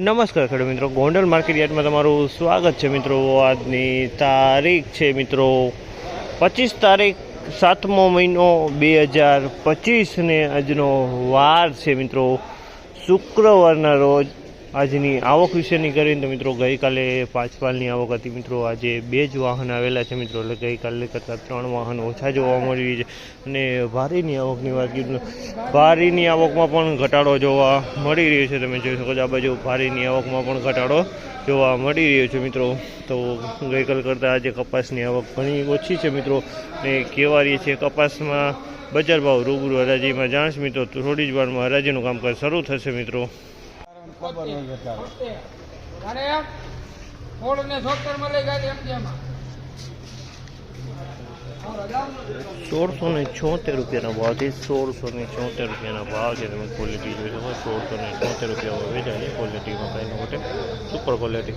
નમસ્કાર ખેડૂત મિત્રો, ગોંડલ માર્કેટ યાર્ડમાં તમારું સ્વાગત છે મિત્રો. આજની તારીખ છે મિત્રો પચીસ તારીખ, સાતમો મહિનો બે હજાર પચીસને આજનો વાર છે મિત્રો. શુક્રવારના રોજ આજની આવક વિશેની કરીને તો મિત્રો ગઈકાલે પાંચપાલની આવક હતી. મિત્રો આજે બે જ વાહન આવેલા છે મિત્રો. એટલે ગઈકાલે કરતાં ત્રણ વાહન ઓછા જોવા મળી છે. અને ભારીની આવકની વાત કરીએ ભારીની આવકમાં પણ ઘટાડો જોવા મળી રહ્યો છે. તમે જોઈ શકો છો આ બાજુ ભારીની આવકમાં પણ ઘટાડો જોવા મળી રહ્યો છે મિત્રો. તો ગઈકાલ કરતાં આજે કપાસની આવક ઘણી ઓછી છે મિત્રો. ને કેવારી છે કપાસમાં બજાર ભાવ રૂબરૂ હરાજીમાં જાણશ મિત્રો. થોડી જ વારમાં હરાજીનું કામકાજ શરૂ થશે મિત્રો. અરે એમ ફોડ ને સોતર મળી ગયા એમ જેમાં. સોળસો ને છોતેર રૂપિયાના ભાવથી સોળસો ને છોતેર રૂપિયાના ભાવ છે તમે ક્વોલિટી જોઈ શકો. સોળસો ને છોતેર રૂપિયામાં વેચાય છે ક્વોલિટીમાં કંઈ મોટે સુપર ક્વોલિટી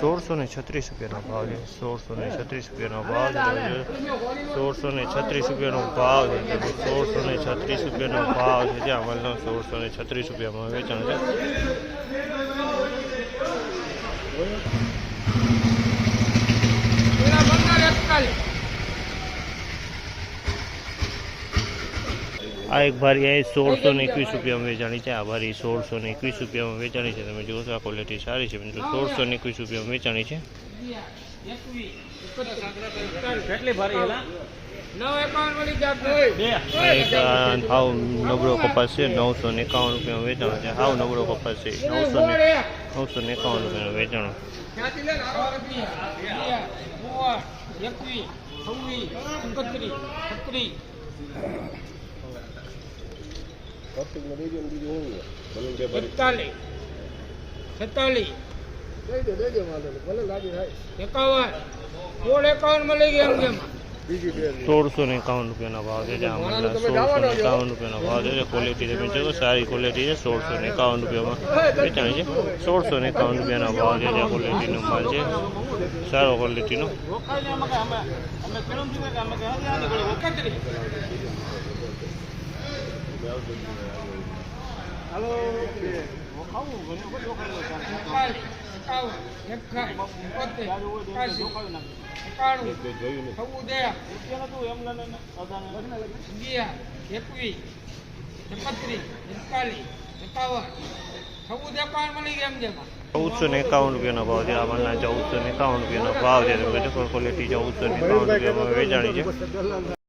સોળસો ને છત્રીસ રૂપિયાનો ભાવ છે. સોળસો ને છત્રીસ રૂપિયાનો ભાવ છે. સોળસો ને છત્રીસ રૂપિયાનો ભાવ છે. સોળસો ને છત્રીસ રૂપિયાનો ભાવ છે. જ્યાં અમલનો સોળસો ને છત્રીસ રૂપિયામાં વેચાણ છે. આ એક ભારી અહીં સોળસો ને એકવીસ રૂપિયામાં વેચાણી છે. આ ભારી સોળસો ને એકવીસ રૂપિયામાં વેચાણી છે. તમે જુઓ છો આ ક્વોલિટી સારી છે. મિત્રો સોળસો ને એકવીસ રૂપિયામાં વેચાણી છે. હાવ નબળો કપાસ છે. નવસો ને એકાવન રૂપિયામાં વેચાણો છે. હાવ નબળો કપાસ છે. નવસો ને નવસો ને એકાવન રૂપિયાનો વેચાણો. એકવીસ છવ્વીસ એકત્રીસ છત્રીસ. એકતાલીસ છેતાલીસ. એકાવન. સોળ એકાવનમાં લઈ ગયા એમ જેમાં. સોળસો ને એકાવન રૂપિયાના ભાવ છે જ્યાં અમલના સોળસો ને એકાવન રૂપિયાનો ભાવ છે. ક્વોલિટી તમે જોવો સારી ક્વોલિટી છે સોળસો ને એકાવન રૂપિયામાં. વેચાણ છે. સોળસો ને એકાવન રૂપિયાના ભાવ છે જ્યાં ક્વોલિટીનો માલ છે. સારો ક્વોલિટીનો એકત્રીસ એકાવન એકાવન મળી ગયા એમ ચૌદસો ને એકાવન રૂપિયાનો ભાવ છે. આ ચૌદસો ને એકાવન રૂપિયાનો ભાવ છે. ચૌદસો ને એકાવન રૂપિયામાં વેચાણી છે.